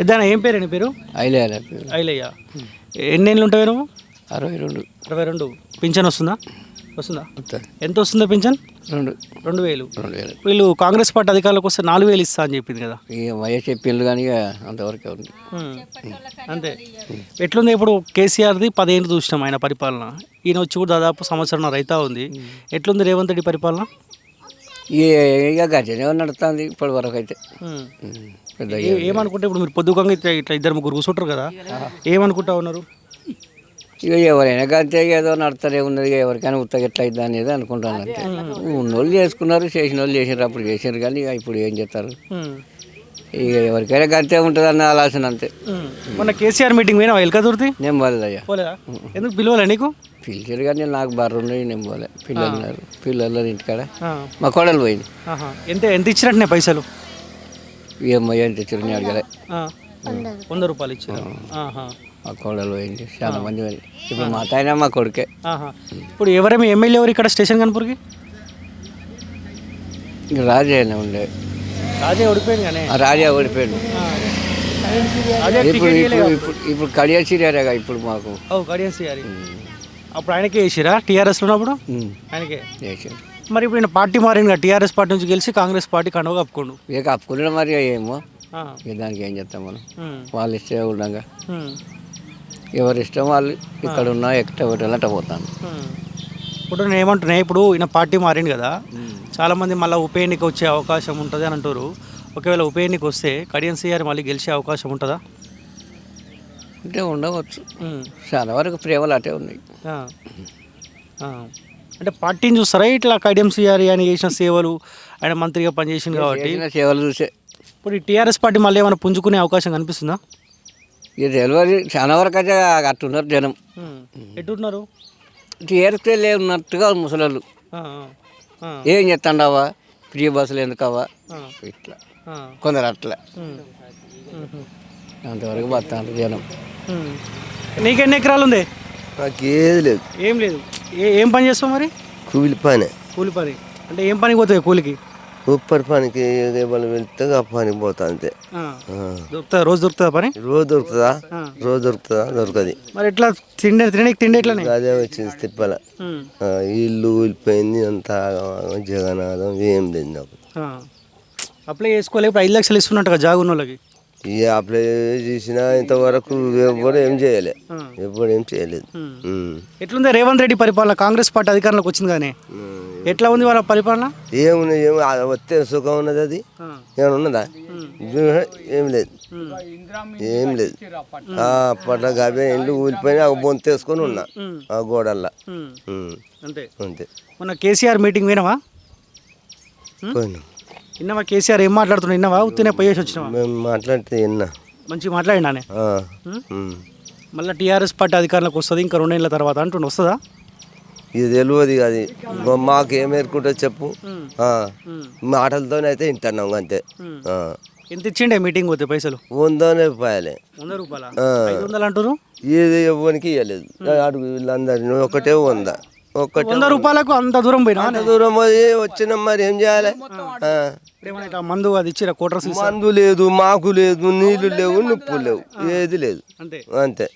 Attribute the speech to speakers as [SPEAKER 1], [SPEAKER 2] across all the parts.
[SPEAKER 1] పెద్ద ఏం పేరు? నీ పేరు.
[SPEAKER 2] అయిలేయాలి
[SPEAKER 1] ఐలయ్య. ఎన్నేళ్ళు ఉంటాయి నువ్వు?
[SPEAKER 2] అరవై రెండు.
[SPEAKER 1] అరవై రెండు. పింఛన్ వస్తుందా? వస్తుందా? ఎంత వస్తుందా పింఛన్?
[SPEAKER 2] రెండు.
[SPEAKER 1] రెండు వేలు.
[SPEAKER 2] రెండు వేలు.
[SPEAKER 1] వీళ్ళు కాంగ్రెస్ పార్టీ అధికారంలోకి వస్తే నాలుగు వేలు ఇస్తా అని చెప్పింది కదా?
[SPEAKER 2] ఇక వయసు చెప్పిండ్రు కానీ అంతవరకే ఉంది.
[SPEAKER 1] అంతే. ఎట్లుంది ఇప్పుడు కేసీఆర్ది పదేళ్ళు చూసినాం ఆయన పరిపాలన. ఈయన వచ్చి కూడా దాదాపు సంవత్సరం రైతా ఉంది. ఎట్లుంది రేవంత్ రెడ్డి పరిపాలన?
[SPEAKER 2] ఇక గజనే నడుస్తుంది ఇప్పటి వరకు అయితే. పెద్ద
[SPEAKER 1] ఏమనుకుంటే ఇప్పుడు మీరు పొద్దుకంగా ఇట్లా ఇట్లా ఇద్దరు ముగ్గురు కూర్చుంటారు కదా ఏమనుకుంటా ఉన్నారు?
[SPEAKER 2] ఇక ఎవరైనా అంతే ఏదో నడుతూనే ఉన్నది ఎవరికైనా ఉత్తగా ఎట్లా అవుతుంది అనేది అనుకుంటాను అంతే. ఉన్నోళ్ళు చేసుకున్నారు చేసిన వాళ్ళు చేసినారు అప్పుడు చేసినారు కానీ ఇక ఇప్పుడు ఏం చేస్తారు. ఇక ఎవరికైనా గంతే ఉంటుంది అన్న ఆలోచన అంతే.
[SPEAKER 1] మొన్న కేసీఆర్ మీటింగ్ పోయినా ఎల్కదుర్తి?
[SPEAKER 2] నేను పోలేదయ్యా.
[SPEAKER 1] పోలేదా? ఎందుకు పిలవాలా నీకు?
[SPEAKER 2] పిలిచారు కానీ నాకు బర్రు ఉన్నాయి నేను పోలే. పిల్లలు ఉన్నారు. పిల్లలు ఇంటికాడ. మా కోడలు పోయింది.
[SPEAKER 1] ఎంత ఎంత ఇచ్చినట్టునే పైసలు?
[SPEAKER 2] ఏమో ఏం తెచ్చారు నేను అడగలే.
[SPEAKER 1] వంద రూపాయలు ఇచ్చారు.
[SPEAKER 2] మా కోడలు పోయింది. చాలా మంది పోయింది ఇప్పుడు మా తాయినా మా కొడుకే.
[SPEAKER 1] ఇప్పుడు ఎవరేమి ఎమ్మెల్యే ఎవరు ఇక్కడ స్టేషన్ కనుపూర్కి
[SPEAKER 2] రాజయ్యనే ఉండే.
[SPEAKER 1] రాజే కానీ.
[SPEAKER 2] ఆ రాజా ఓడిపోయాడు.
[SPEAKER 1] అదే
[SPEAKER 2] ఇప్పుడు ఇప్పుడు ఇప్పుడు కడియా సీరియరేగా ఇప్పుడు మాకు.
[SPEAKER 1] ఓ కడియం అప్పుడు ఆయనకే వేసిరా? టీఆర్ఎస్లో ఉన్నప్పుడు? ఆయనకే? మరి ఇప్పుడు ఈయన పార్టీ మారింది టీఆర్ఎస్ పార్టీ నుంచి గెలిచి కాంగ్రెస్ పార్టీ కండువ కప్పుకోండు.
[SPEAKER 2] ఇక కప్పుకున్నాడు మరి ఏమో. ఇక దానికి ఏం చేస్తాం మనం. వాళ్ళు ఇష్టం ఉండగా. ఎవరి ఇష్టం వాళ్ళు ఇక్కడ ఉన్నా ఎక్కడ అట్ట పోతాను.
[SPEAKER 1] ఇప్పుడు నేను ఏమంటున్నా ఇప్పుడు ఈయన పార్టీ మారింది కదా చాలామంది మళ్ళీ ఉప ఎన్నిక వచ్చే అవకాశం ఉంటుంది అని అంటారు ఒకవేళ ఉప ఎన్నిక వస్తే కడియం సిఆర్ మళ్ళీ గెలిచే అవకాశం ఉంటుందా?
[SPEAKER 2] అంటే ఉండవచ్చు. చాలా వరకు ప్రేమలు అటే ఉన్నాయి.
[SPEAKER 1] అంటే పార్టీని చూస్తారా? ఇట్లా కడియం సిఆర్ ఆయన చేసిన సేవలు ఆయన మంత్రిగా పనిచేసింది కాబట్టి.
[SPEAKER 2] సేవలు చూసే.
[SPEAKER 1] ఇప్పుడు ఈ టీఆర్ఎస్ పార్టీ మళ్ళీ ఏమైనా పుంజుకునే అవకాశం కనిపిస్తుందా?
[SPEAKER 2] ఇక తెలియదు చాలా వరకు అయితే అట్టున్నారు జనం.
[SPEAKER 1] ఎట్టున్నారు
[SPEAKER 2] టీఆర్ఎస్కే లేనట్టుగా ముసలోళ్ళు. ఏం చేస్తాండావా? ఫ్రీ బస్సులు ఎందుకవా ఇట్లా. కొందరు అట్లా. అంతవరకు బతాంటారు జనం.
[SPEAKER 1] ఉమ్. నీకెన్ని ఎకరాలు ఉంది?
[SPEAKER 3] నాకు ఏది లేదు.
[SPEAKER 1] ఏం లేదు. ఏ ఏం పని చేస్తావు మరి?
[SPEAKER 3] కూలి పని.
[SPEAKER 1] కూలి పని. అంటే ఏం పనికి పోతాయి కూలికి?
[SPEAKER 3] ఉప్పరి పనికి ఏమైనా వెళ్తే ఆ పనికి పోతా అంతే.
[SPEAKER 1] దొరుకుతుందా రోజు దొరుకుతుందా పని?
[SPEAKER 3] రోజు దొరుకుతుందా?
[SPEAKER 1] ఆ.
[SPEAKER 3] రోజు దొరుకుతుందా? దొరకది.
[SPEAKER 1] మరి ఎట్లా తిండి తినడానికి తిండి ఎట్లనే?
[SPEAKER 3] అదే వచ్చింది తిప్పల. ఇల్లు కూలిపోయింది అంత జగన్నాథం ఏం లేదు నాకు.
[SPEAKER 1] ఆ. అప్లై చేసుకోలే ఇప్పుడు ఐదు లక్షలు ఇస్తున్నట్టుగా జాగు ఉన్న వాళ్ళకి
[SPEAKER 3] ఇక అప్లై చేసినా ఇంతవరకు ఎవరు ఏం చేయలే.
[SPEAKER 1] ఆ.
[SPEAKER 3] ఎవరు ఏం చేయలేదు.
[SPEAKER 1] ఎట్లుంది రేవంత్ రెడ్డి పరిపాలన? కాంగ్రెస్ పార్టీ అధికారంలోకి వచ్చింది కానీ. ఎట్లా ఉంది వాళ్ళ పరిపాలన?
[SPEAKER 3] ఏమున్నది ఏమి వస్తే సుఖం ఉన్నది అది. ఏమైనా ఉన్నదా? ఏం లేదు. ఏం లేదు. ఆ పట్ల గబే ఇల్లు ఊలిపోయినా ఆ బొంతేసుకొని ఉన్నా. ఆ గోడల్లా.
[SPEAKER 1] అంతే.
[SPEAKER 3] అంతే.
[SPEAKER 1] మొన్న కేసీఆర్ మీటింగ్ వినవా
[SPEAKER 3] పోయినా.
[SPEAKER 1] విన్నావా కేసీఆర్ ఏం మాట్లాడుతున్నా విన్నావా ఉత్తినే పోయేసి వచ్చినావా?
[SPEAKER 3] మేము మాట్లాడితే
[SPEAKER 1] మంచిగా మాట్లాడినానే. మళ్ళీ టీఆర్ఎస్ పార్టీ అధికారంలోకి వస్తుంది ఇంకా రెండేళ్ళ తర్వాత అంటుండు వస్తుందా?
[SPEAKER 3] ఇది తెలియదు అది. మాకు ఏం ఏరుకుంటో చెప్పు. అయితే వింటున్నాం అంతే.
[SPEAKER 1] ఎంత ఇచ్చిండే మీటింగ్ పోతే పైసలు?
[SPEAKER 3] వందనే రూపాయలే.
[SPEAKER 1] వంద రూపాయల? అంటారు
[SPEAKER 3] ఇది ఇవ్వనికి ఇవ్వలేదు అడుగు వీళ్ళందరినీ ఒకటే వంద. ఒకటే
[SPEAKER 1] వంద రూపాయలకు అంత దూరం పోయినా?
[SPEAKER 3] అంత దూరం పోయి వచ్చినాం మరి ఏం చేయాలి? ఆ.
[SPEAKER 1] ఏమైనా ఇట్లా మందు అది ఇచ్చిరా కోటర్స్
[SPEAKER 3] మందు లేదు మాకు లేదు నీళ్ళు లేవు నిప్పు లేవు ఏది లేదు.
[SPEAKER 1] అంతే.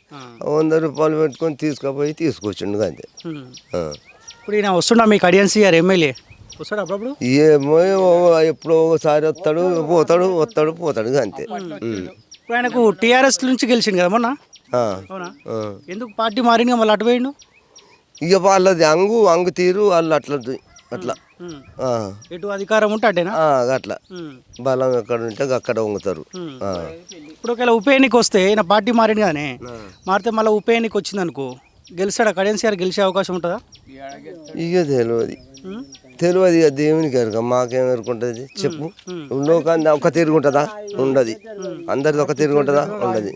[SPEAKER 3] వంద రూపాయలు పెట్టుకొని తీసుకుపోయి తీసుకొచ్చిండు అంతే.
[SPEAKER 1] ఉమ్.
[SPEAKER 3] ఆ.
[SPEAKER 1] ఇప్పుడు ఈయన వస్తున్నా మీకు అడియన్సీ గారు ఎమ్మెల్యే? వస్తాడు అప్పుడప్పుడు?
[SPEAKER 3] ఏమో ఎప్పుడో ఒకసారి వస్తాడు పోతాడు వస్తాడు పోతాడు అంతే. ఉమ్.
[SPEAKER 1] ఇప్పుడు ఆయనకు టీఆర్ఎస్ నుంచి గెలిచిండు కదా మొన్న?
[SPEAKER 3] ఆ.
[SPEAKER 1] అవునా?
[SPEAKER 3] ఆ.
[SPEAKER 1] ఎందుకు పార్టీ మారింది మళ్ళీ అటు పోయిండు?
[SPEAKER 3] ఇక వాళ్ళది అంగు అంగు తీరు వాళ్ళు అట్లా అట్లా.
[SPEAKER 1] ఎటు అధికారం ఉంటే అటేనా?
[SPEAKER 3] ఆ, అట్లా. బలం ఎక్కడ ఉంటే అక్కడ వంగుతారు.
[SPEAKER 1] ఇప్పుడు ఒకవేళ ఉప ఎన్నిక వస్తే ఈయన పార్టీ మారింది కానీ మారితే మళ్ళీ ఉప ఎన్నిక వచ్చింది అనుకో గెలిచాడా కడెన్సీఆర్ గెలిచే అవకాశం ఉంటుందా?
[SPEAKER 3] ఇక తెలియదు. తెలియదు ఇక దేవునికి ఎరక మాకేం ఎరుకుంటుంది చెప్పు. లోకాన్ని ఒక తిరుగు ఉంటుందా? ఉండదు. అందరిది ఒక తిరుగు ఉంటుందా? ఉండదు.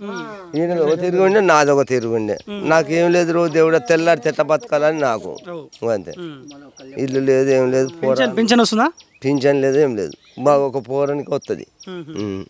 [SPEAKER 3] ఈయన ఒక తిరుగు ఉండే నాది ఒక తిరుగు ఉండే. నాకేం లేదు రోజు దేవుడు తెల్లారి చెట్ట బతకాలని నాకు. అంతే. ఇల్లు లేదు ఏం లేదు పోరా
[SPEAKER 1] పింఛన్ వస్తుందా?
[SPEAKER 3] పింఛన్ లేదు ఏం లేదు. బాగా ఒక పోరానికి వస్తుంది.